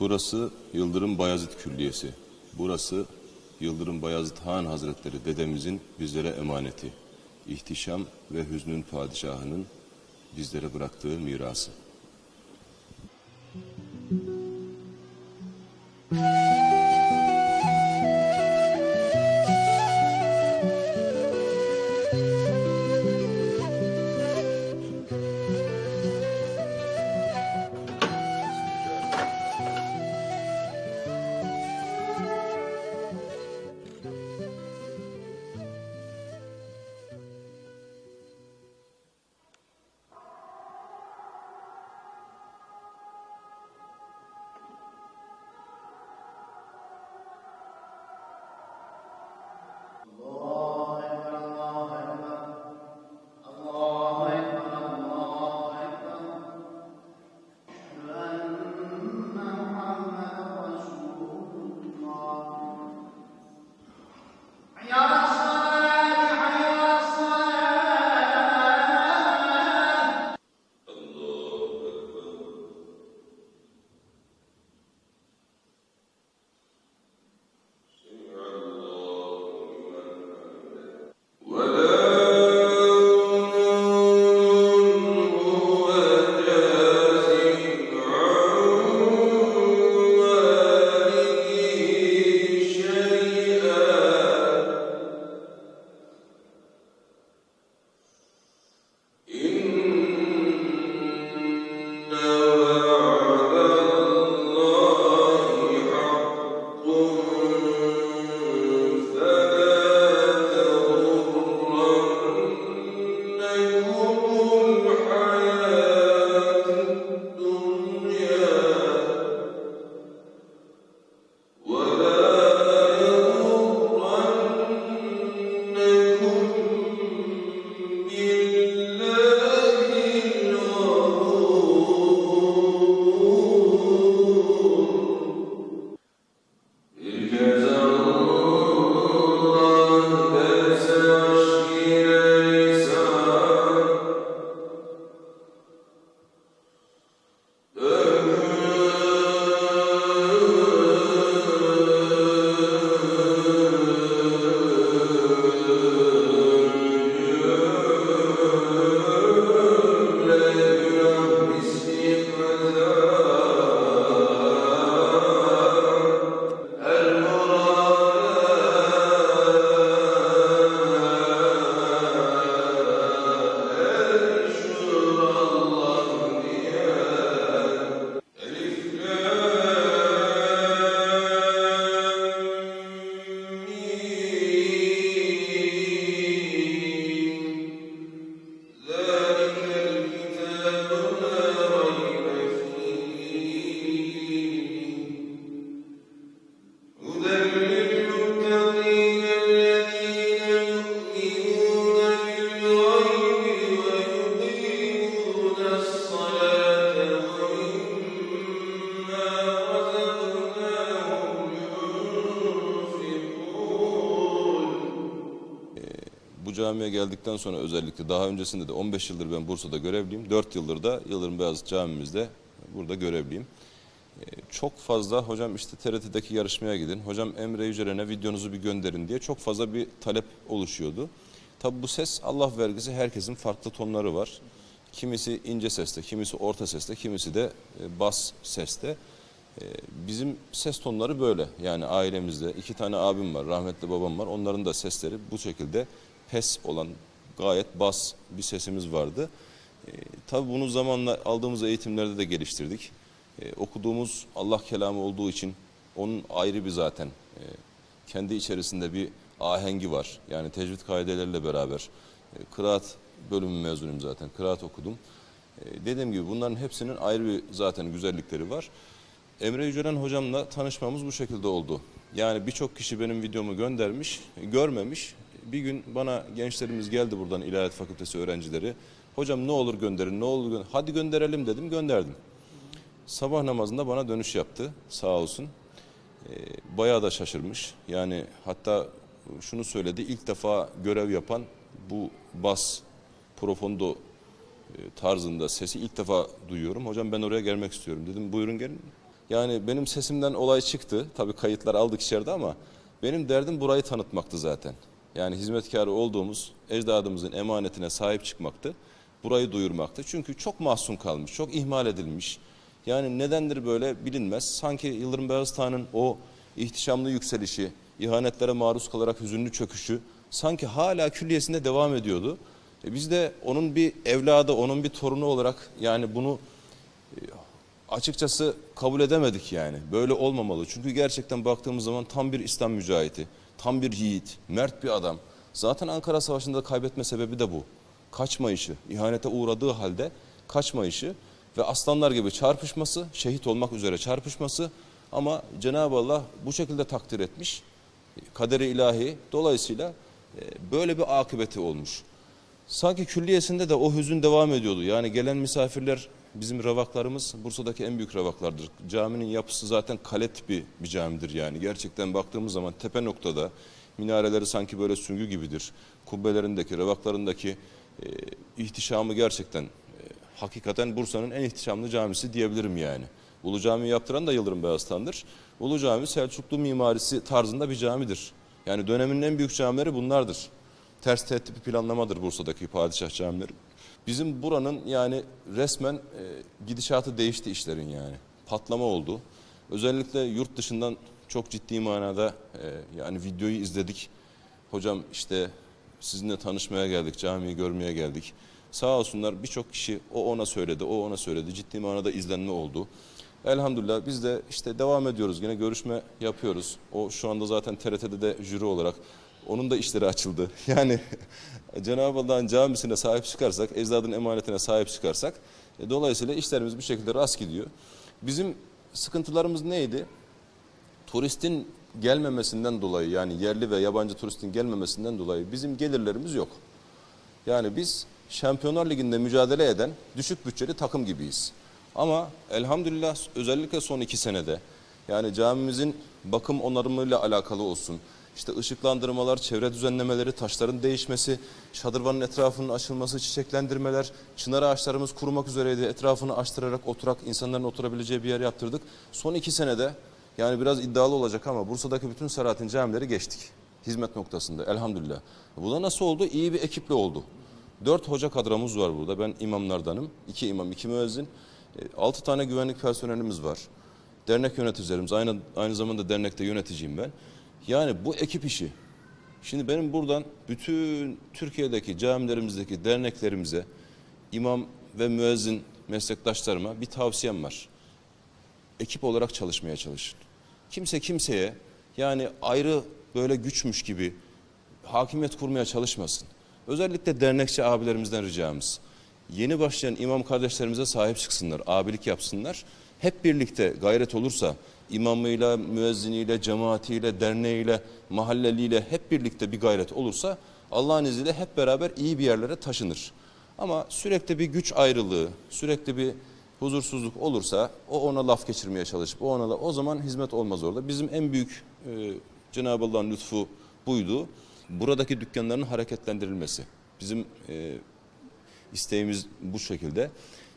Burası Yıldırım Bayezid Külliyesi. Burası Yıldırım Bayezid Han Hazretleri dedemizin bizlere emaneti. İhtişam ve hüznün padişahının bizlere bıraktığı mirası. Bu geldikten sonra özellikle daha öncesinde de 15 yıldır ben Bursa'da görevliyim. 4 yıldır da Yıldırım Beyazıt Camimizde burada görevliyim. Ee, Çok fazla hocam işte TRT'deki yarışmaya gidin. Hocam Emre Yücelen'e videonuzu bir gönderin diye çok fazla bir talep oluşuyordu. Tabi bu ses Allah vergisi herkesin farklı tonları var. Kimisi ince seste, kimisi orta seste, kimisi de e, bas seste. Ee, Bizim ses tonları böyle. Yani ailemizde iki tane abim var, rahmetli babam var. Onların da sesleri bu şekilde pes olan gayet bas bir sesimiz vardı. Ee, tabii bunu zamanla aldığımız eğitimlerde de geliştirdik. Ee, okuduğumuz Allah kelamı olduğu için onun ayrı bir zaten e, kendi içerisinde bir ahengi var. Yani tecvid kaideleriyle beraber e, kıraat bölümü mezunuyum zaten. Kıraat okudum. E, dediğim gibi bunların hepsinin ayrı bir zaten güzellikleri var. Emre Yücelen hocamla tanışmamız bu şekilde oldu. Yani birçok kişi benim videomu göndermiş, görmemiş. Bir gün bana gençlerimiz geldi buradan İlahiyat Fakültesi öğrencileri. Hocam ne olur gönderin, ne olur gönderin. Hadi gönderelim dedim, gönderdim. Sabah namazında bana dönüş yaptı sağ olsun. Ee, bayağı da şaşırmış. Yani hatta şunu söyledi, ilk defa görev yapan bu bas, profondo e, tarzında sesi ilk defa duyuyorum. Hocam ben oraya gelmek istiyorum dedim. Buyurun gelin. Yani benim sesimden olay çıktı. Tabii kayıtlar aldık içeride ama benim derdim burayı tanıtmaktı zaten. Yani hizmetkarı olduğumuz ecdadımızın emanetine sahip çıkmaktı. Burayı duyurmaktı. Çünkü çok mahzun kalmış, çok ihmal edilmiş. Yani nedendir böyle bilinmez. Sanki Yıldırım Beyazıtağ'ın o ihtişamlı yükselişi, ihanetlere maruz kalarak hüzünlü çöküşü sanki hala külliyesinde devam ediyordu. E biz de onun bir evladı, onun bir torunu olarak yani bunu açıkçası kabul edemedik yani. Böyle olmamalı. Çünkü gerçekten baktığımız zaman tam bir İslam mücahidi, tam bir yiğit, mert bir adam. Zaten Ankara Savaşı'nda kaybetme sebebi de bu. Kaçmayışı, ihanete uğradığı halde kaçmayışı ve aslanlar gibi çarpışması, şehit olmak üzere çarpışması ama Cenab-ı Allah bu şekilde takdir etmiş. Kaderi ilahi dolayısıyla e, böyle bir akıbeti olmuş. Sanki külliyesinde de o hüzün devam ediyordu. Yani gelen misafirler bizim ravaklarımız Bursa'daki en büyük ravaklardır. Caminin yapısı zaten kale tipi bir camidir yani. Gerçekten baktığımız zaman tepe noktada minareleri sanki böyle süngü gibidir. Kubbelerindeki, ravaklarındaki e, ihtişamı gerçekten e, hakikaten Bursa'nın en ihtişamlı camisi diyebilirim yani. Ulu Cami yaptıran da Yıldırım Beyazıt'tandır. Ulu Cami Selçuklu mimarisi tarzında bir camidir. Yani dönemin en büyük camileri bunlardır ters teğet tipi planlamadır Bursa'daki padişah camileri. Bizim buranın yani resmen e, gidişatı değişti işlerin yani. Patlama oldu. Özellikle yurt dışından çok ciddi manada e, yani videoyu izledik. Hocam işte sizinle tanışmaya geldik, camiyi görmeye geldik. Sağ olsunlar birçok kişi o ona söyledi, o ona söyledi. Ciddi manada izlenme oldu. Elhamdülillah biz de işte devam ediyoruz. Yine görüşme yapıyoruz. O şu anda zaten TRT'de de jüri olarak onun da işleri açıldı. Yani Cenab-ı Allah'ın camisine sahip çıkarsak, ecdadın emanetine sahip çıkarsak e, dolayısıyla işlerimiz bir şekilde rast gidiyor. Bizim sıkıntılarımız neydi? Turistin gelmemesinden dolayı yani yerli ve yabancı turistin gelmemesinden dolayı bizim gelirlerimiz yok. Yani biz Şampiyonlar Ligi'nde mücadele eden düşük bütçeli takım gibiyiz. Ama elhamdülillah özellikle son iki senede yani camimizin bakım onarımıyla alakalı olsun, işte ışıklandırmalar, çevre düzenlemeleri, taşların değişmesi, şadırvanın etrafının açılması, çiçeklendirmeler, çınar ağaçlarımız kurumak üzereydi. Etrafını açtırarak oturak insanların oturabileceği bir yer yaptırdık. Son iki senede yani biraz iddialı olacak ama Bursa'daki bütün Selahattin camileri geçtik. Hizmet noktasında elhamdülillah. Bu da nasıl oldu? İyi bir ekiple oldu. Dört hoca kadromuz var burada. Ben imamlardanım. İki imam, iki müezzin. E, Altı tane güvenlik personelimiz var. Dernek yöneticilerimiz. Aynı, aynı zamanda dernekte yöneticiyim ben. Yani bu ekip işi. Şimdi benim buradan bütün Türkiye'deki camilerimizdeki derneklerimize, imam ve müezzin meslektaşlarıma bir tavsiyem var. Ekip olarak çalışmaya çalışın. Kimse kimseye yani ayrı böyle güçmüş gibi hakimiyet kurmaya çalışmasın. Özellikle dernekçi abilerimizden ricamız. Yeni başlayan imam kardeşlerimize sahip çıksınlar, abilik yapsınlar. Hep birlikte gayret olursa imamıyla, müezziniyle, cemaatiyle, derneğiyle, mahalleliyle hep birlikte bir gayret olursa Allah'ın izniyle hep beraber iyi bir yerlere taşınır. Ama sürekli bir güç ayrılığı, sürekli bir huzursuzluk olursa o ona laf geçirmeye çalışıp o ona la- o zaman hizmet olmaz orada. Bizim en büyük e, Cenab-ı Allah'ın lütfu buydu. Buradaki dükkanların hareketlendirilmesi. Bizim e, isteğimiz bu şekilde.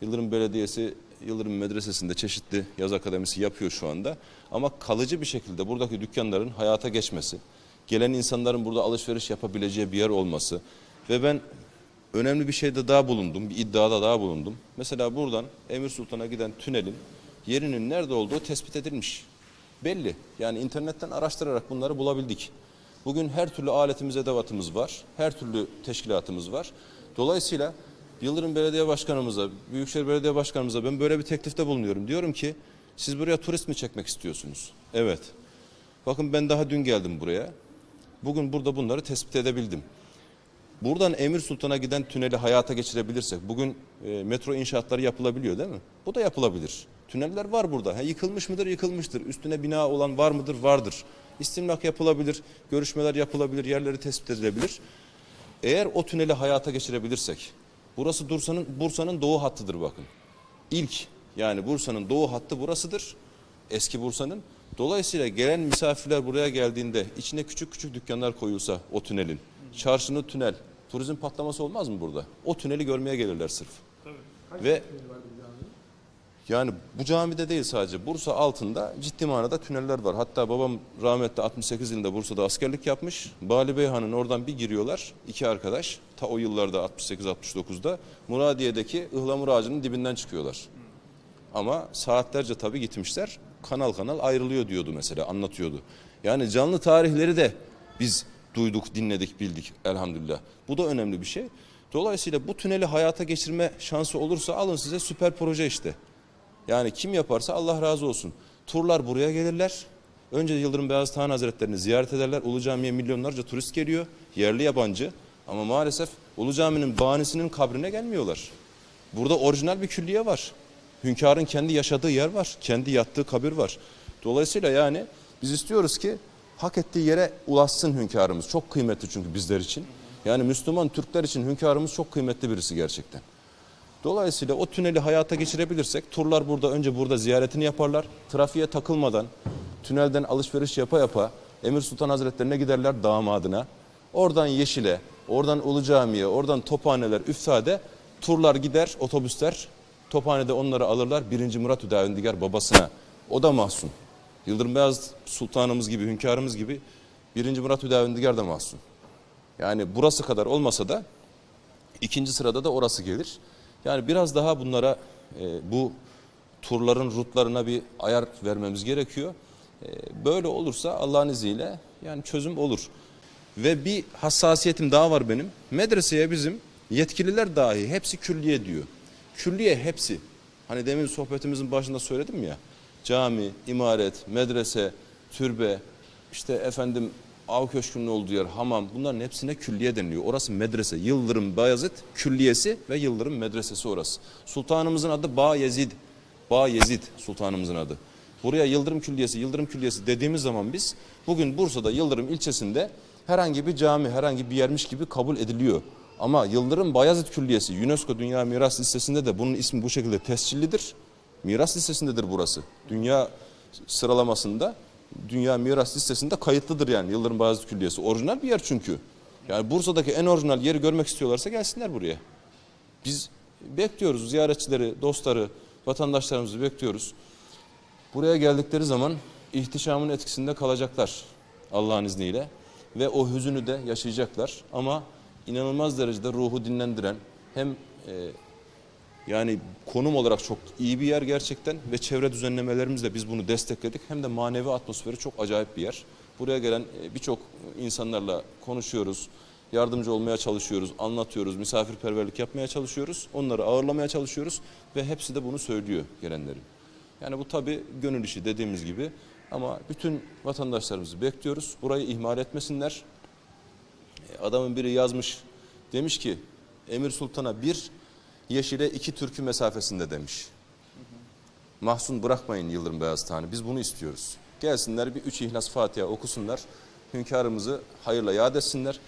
Yıldırım Belediyesi Yıldırım Medresesi'nde çeşitli yaz akademisi yapıyor şu anda. Ama kalıcı bir şekilde buradaki dükkanların hayata geçmesi, gelen insanların burada alışveriş yapabileceği bir yer olması ve ben önemli bir şeyde daha bulundum, bir iddiada daha bulundum. Mesela buradan Emir Sultan'a giden tünelin yerinin nerede olduğu tespit edilmiş. Belli. Yani internetten araştırarak bunları bulabildik. Bugün her türlü aletimiz, edevatımız var. Her türlü teşkilatımız var. Dolayısıyla Yıldırım Belediye Başkanımıza, Büyükşehir Belediye Başkanımıza ben böyle bir teklifte bulunuyorum. Diyorum ki siz buraya turist mi çekmek istiyorsunuz? Evet. Bakın ben daha dün geldim buraya. Bugün burada bunları tespit edebildim. Buradan Emir Sultan'a giden tüneli hayata geçirebilirsek, bugün e, metro inşaatları yapılabiliyor değil mi? Bu da yapılabilir. Tüneller var burada. Ha, yıkılmış mıdır? Yıkılmıştır. Üstüne bina olan var mıdır? Vardır. İstimlak yapılabilir, görüşmeler yapılabilir, yerleri tespit edilebilir. Eğer o tüneli hayata geçirebilirsek, burası Bursa'nın Bursa'nın doğu hattıdır bakın. İlk yani Bursa'nın doğu hattı burasıdır. Eski Bursa'nın. Dolayısıyla gelen misafirler buraya geldiğinde içine küçük küçük dükkanlar koyulsa o tünelin. Çarşının tünel. Turizm patlaması olmaz mı burada? O tüneli görmeye gelirler sırf. Tabii. Kaç Ve- tüneli vardı bir caminin? Yani bu camide değil sadece Bursa altında ciddi manada tüneller var. Hatta babam rahmetli 68 yılında Bursa'da askerlik yapmış. Bali Beyhan'ın oradan bir giriyorlar iki arkadaş. Ta o yıllarda 68-69'da Muradiye'deki ıhlamur ağacının dibinden çıkıyorlar. Ama saatlerce tabii gitmişler. Kanal kanal ayrılıyor diyordu mesela anlatıyordu. Yani canlı tarihleri de biz duyduk, dinledik, bildik elhamdülillah. Bu da önemli bir şey. Dolayısıyla bu tüneli hayata geçirme şansı olursa alın size süper proje işte. Yani kim yaparsa Allah razı olsun. Turlar buraya gelirler. Önce Yıldırım Beyazıt Han Hazretlerini ziyaret ederler. Ulu Cami'ye milyonlarca turist geliyor. Yerli yabancı. Ama maalesef Ulu Cami'nin bahanesinin kabrine gelmiyorlar. Burada orijinal bir külliye var. Hünkârın kendi yaşadığı yer var. Kendi yattığı kabir var. Dolayısıyla yani biz istiyoruz ki hak ettiği yere ulaşsın hünkârımız. Çok kıymetli çünkü bizler için. Yani Müslüman Türkler için hünkârımız çok kıymetli birisi gerçekten. Dolayısıyla o tüneli hayata geçirebilirsek turlar burada önce burada ziyaretini yaparlar. Trafiğe takılmadan tünelden alışveriş yapa yapa Emir Sultan Hazretlerine giderler damadına. Oradan Yeşil'e, oradan Ulu Cami'ye, oradan Tophaneler, Üftade turlar gider otobüsler. Tophane'de onları alırlar. 1. Murat Hüdavendigar babasına. O da mahzun. Yıldırım Beyazıt Sultanımız gibi, hünkârımız gibi 1. Murat Hüdavendigar da mahzun. Yani burası kadar olmasa da ikinci sırada da orası gelir. Yani biraz daha bunlara e, bu turların rutlarına bir ayar vermemiz gerekiyor. E, böyle olursa Allah'ın izniyle yani çözüm olur. Ve bir hassasiyetim daha var benim. Medreseye bizim yetkililer dahi hepsi külliye diyor. Külliye hepsi. Hani demin sohbetimizin başında söyledim ya. Cami, imaret, medrese, türbe, işte efendim av köşkünün olduğu yer, hamam bunların hepsine külliye deniliyor. Orası medrese. Yıldırım Bayezid Külliyesi ve Yıldırım Medresesi orası. Sultanımızın adı Bağ Yezid. Bağ Yezid sultanımızın adı. Buraya Yıldırım Külliyesi, Yıldırım Külliyesi dediğimiz zaman biz bugün Bursa'da Yıldırım ilçesinde herhangi bir cami, herhangi bir yermiş gibi kabul ediliyor. Ama Yıldırım Bayezid Külliyesi UNESCO Dünya Miras Listesi'nde de bunun ismi bu şekilde tescillidir. Miras listesindedir burası. Dünya sıralamasında Dünya Miras Listesi'nde kayıtlıdır yani Yıldırım Bayezid Külliyesi. Orijinal bir yer çünkü. Yani Bursa'daki en orijinal yeri görmek istiyorlarsa gelsinler buraya. Biz bekliyoruz ziyaretçileri, dostları, vatandaşlarımızı bekliyoruz. Buraya geldikleri zaman ihtişamın etkisinde kalacaklar Allah'ın izniyle ve o hüzünü de yaşayacaklar. Ama inanılmaz derecede ruhu dinlendiren hem e, yani konum olarak çok iyi bir yer gerçekten ve çevre düzenlemelerimizle biz bunu destekledik. Hem de manevi atmosferi çok acayip bir yer. Buraya gelen e, birçok insanlarla konuşuyoruz, yardımcı olmaya çalışıyoruz, anlatıyoruz, misafirperverlik yapmaya çalışıyoruz, onları ağırlamaya çalışıyoruz ve hepsi de bunu söylüyor gelenlerin. Yani bu tabii gönül işi dediğimiz gibi ama bütün vatandaşlarımızı bekliyoruz. Burayı ihmal etmesinler. E, Adamın biri yazmış demiş ki Emir Sultan'a bir Yeşil'e iki türkü mesafesinde demiş. Mahzun bırakmayın Yıldırım Beyazıt Han'ı. Biz bunu istiyoruz. Gelsinler bir üç İhlas Fatiha okusunlar. Hünkârımızı hayırla yad etsinler.